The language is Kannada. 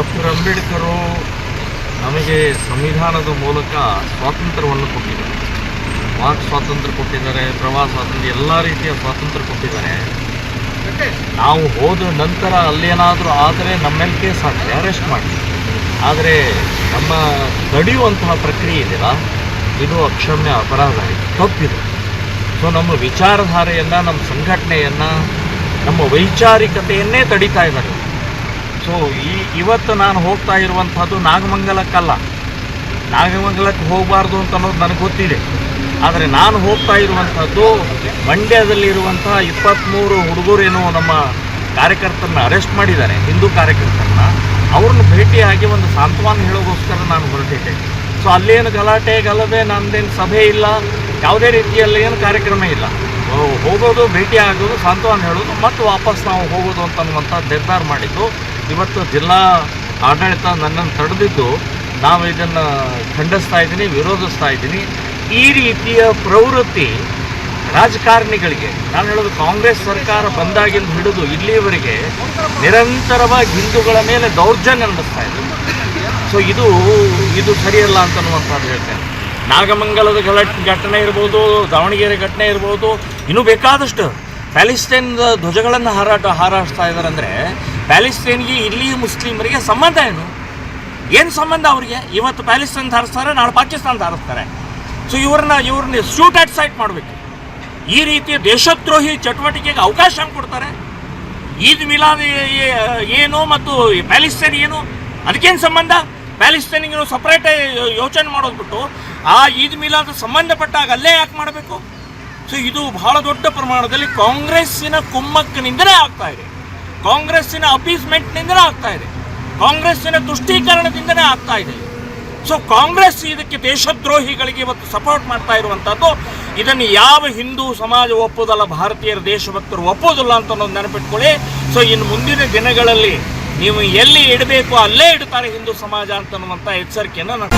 ಡಾಕ್ಟರ್ ಅಂಬೇಡ್ಕರು ನಮಗೆ ಸಂವಿಧಾನದ ಮೂಲಕ ಸ್ವಾತಂತ್ರ್ಯವನ್ನು ಕೊಟ್ಟಿದ್ದಾರೆ. ವಾಕ್ ಸ್ವಾತಂತ್ರ್ಯ ಕೊಟ್ಟಿದ್ದಾರೆ ಪ್ರವಾಸ ಸ್ವಾತಂತ್ರ್ಯ ಎಲ್ಲ ರೀತಿಯ ಸ್ವಾತಂತ್ರ್ಯ ಕೊಟ್ಟಿದ್ದಾರೆ. ನಾವು ಹೋದ ನಂತರ ಅಲ್ಲೇನಾದರೂ ಆದರೆ ನಮ್ಮೆಲ್ ಕೇಸ್ ಹಾಕಿ ಅರೆಸ್ಟ್ ಮಾಡಿ ಆದರೆ ನಮ್ಮ ತಡೆಯುವಂತಹ ಪ್ರಕ್ರಿಯೆ ಇದೆಯಲ್ಲ ಇದು ಅಕ್ಷಮ್ಯ ಅಪರಾಧ ಇದೆ ತಪ್ಪಿದೆ. ಸೊ ನಮ್ಮ ವಿಚಾರಧಾರೆಯನ್ನು ನಮ್ಮ ಸಂಘಟನೆಯನ್ನು ನಮ್ಮ ವೈಚಾರಿಕತೆಯನ್ನೇ ತಡಿತಾ ಇದ್ದಾರೆ. ಸೊ, ಈ, ಇವತ್ತು ನಾನು ಹೋಗ್ತಾ ಇರುವಂಥದ್ದು ನಾಗಮಂಗಲಕ್ಕಲ್ಲ. ನಾಗಮಂಗಲಕ್ಕೆ ಹೋಗಬಾರ್ದು ಅಂತ ಅನ್ನೋದು ನನಗೆ ಗೊತ್ತಿದೆ. ಆದರೆ ನಾನು ಹೋಗ್ತಾ ಇರುವಂಥದ್ದು ಮಂಡ್ಯದಲ್ಲಿರುವಂತಹ ಇಪ್ಪತ್ತ್ಮೂರು ಹುಡುಗರೇನು ನಮ್ಮ ಕಾರ್ಯಕರ್ತರನ್ನ ಅರೆಸ್ಟ್ ಮಾಡಿದ್ದಾರೆ, ಹಿಂದೂ ಕಾರ್ಯಕರ್ತರನ್ನ. ಅವ್ರನ್ನ ಭೇಟಿಯಾಗಿ ಒಂದು ಸಾಂತ್ವನ ಹೇಳೋಗೋಸ್ಕರ ನಾನು ಹೊರಟಿದ್ದೆ. ಸೊ, ಅಲ್ಲೇನು ಗಲಾಟೆ, ಗಲಭೆ, ನಂದೇನು ಸಭೆ ಇಲ್ಲ. ಯಾವುದೇ ರೀತಿಯಲ್ಲಿ ಏನು ಕಾರ್ಯಕ್ರಮ ಇಲ್ಲ. ಹೋಗೋದು ಭೇಟಿ ಆಗೋದು ಸಾಂತ್ವನ ಹೇಳೋದು, ಮತ್ತು ವಾಪಸ್ ನಾವು ಹೋಗೋದು ಅಂತ ಅನ್ನುವಂಥ ನಿರ್ಧಾರ ಮಾಡಿದ್ದು. ಇವತ್ತು ಜಿಲ್ಲಾ ಆಡಳಿತ ನನ್ನನ್ನು ತಡೆದಿದ್ದು ನಾವು ಇದನ್ನು ಖಂಡಿಸ್ತಾ ಇದ್ದೀನಿ, ವಿರೋಧಿಸ್ತಾ ಇದ್ದೀನಿ. ಈ ರೀತಿಯ ಪ್ರವೃತ್ತಿ ರಾಜಕಾರಣಿಗಳಿಗೆ, ನಾನು ಹೇಳೋದು ಕಾಂಗ್ರೆಸ್ ಸರ್ಕಾರ ಬಂದಾಗಿಂದ ಹಿಡಿದು ಇಲ್ಲಿಯವರೆಗೆ ನಿರಂತರವಾಗಿ ಹಿಂದೂಗಳ ಮೇಲೆ ದೌರ್ಜನ್ಯ ನಡೆಸ್ತಾ ಇದೆ. ಸೊ ಇದು ಇದು ಸರಿಯಲ್ಲ ಅಂತ ಅನ್ನುವಂಥದ್ದು ಹೇಳ್ತೇನೆ. ನಾಗಮಂಗಲದ ಘಟನೆ ಇರ್ಬೋದು, ದಾವಣಗೆರೆ ಘಟನೆ ಇರ್ಬೋದು, ಇನ್ನೂ ಬೇಕಾದಷ್ಟು ಪ್ಯಾಲಿಸ್ಟೈನ್ ಧ್ವಜಗಳನ್ನು ಹಾರಾಟ ಹಾರಾಡ್ತಾ ಇದ್ದಾರೆ ಅಂದರೆ ಪ್ಯಾಲಿಸ್ಟೈನ್ಗೆ ಇಲ್ಲಿ ಮುಸ್ಲಿಮರಿಗೆ ಸಂಬಂಧ ಏನು? ಏನು ಸಂಬಂಧ ಅವರಿಗೆ? ಇವತ್ತು ಪ್ಯಾಲೆಸ್ಟೈನ್ ಧಾರಿಸ್ತಾರೆ, ನಾಳೆ ಪಾಕಿಸ್ತಾನ ಧಾರಿಸ್ತಾರೆ. ಸೊ ಇವ್ರನ್ನ ಇವ್ರನ್ನ ಶೂಟ್ ಆಟ್ ಸೈಟ್ ಮಾಡಬೇಕು. ಈ ರೀತಿಯ ದೇಶದ್ರೋಹಿ ಚಟುವಟಿಕೆಗೆ ಅವಕಾಶ ಕೊಡ್ತಾರೆ. ಈದ್ ಮಿಲಾದ್ ಏನು ಮತ್ತು ಪ್ಯಾಲಿಸ್ಟೈನ್ ಏನು? ಅದಕ್ಕೇನು ಸಂಬಂಧ? ಪ್ಯಾಲಿಸ್ಟೈನಿಗೆ ಸಪ್ರೇಟ್ ಯೋಚನೆ ಮಾಡೋದ್ಬಿಟ್ಟು ಆ ಈದ್ ಮಿಲಾದ್ ಸಂಬಂಧಪಟ್ಟಾಗ ಅಲ್ಲೇ ಯಾಕೆ ಮಾಡಬೇಕು? ಸೊ ಇದು ಬಹಳ ದೊಡ್ಡ ಪ್ರಮಾಣದಲ್ಲಿ ಕಾಂಗ್ರೆಸ್ಸಿನ ಕುಮ್ಮಕ್ಕಿನಿಂದಲೇ ಆಗ್ತಾ ಇದೆ. ಕಾಂಗ್ರೆಸ್ಸಿನ ಅಪೀಸ್ಮೆಂಟ್ನಿಂದಲೇ ಆಗ್ತಾ ಇದೆ. ಕಾಂಗ್ರೆಸ್ಸಿನ ತುಷ್ಟೀಕರಣದಿಂದಲೇ ಆಗ್ತಾ ಇದೆ. ಸೊ ಕಾಂಗ್ರೆಸ್ ಇದಕ್ಕೆ ದೇಶದ್ರೋಹಿಗಳಿಗೆ ಇವತ್ತು ಸಪೋರ್ಟ್ ಮಾಡ್ತಾ ಇರುವಂಥದ್ದು ಇದನ್ನು ಯಾವ ಹಿಂದೂ ಸಮಾಜ ಒಪ್ಪೋದಲ್ಲ, ಭಾರತೀಯರ ದೇಶಭಕ್ತರು ಒಪ್ಪೋದಿಲ್ಲ ಅಂತ ಅನ್ನೋದು ನೆನಪಿಟ್ಕೊಳ್ಳಿ. ಸೊ ಇನ್ನು ಮುಂದಿನ ದಿನಗಳಲ್ಲಿ ನೀವು ಎಲ್ಲಿ ಇಡಬೇಕು, ಅಲ್ಲೇ ಇಡ್ತಾರೆ ಹಿಂದೂ ಸಮಾಜ ಅಂತ ಅನ್ನುವಂಥ ಎಚ್ಚರಿಕೆಯನ್ನು ನಾನು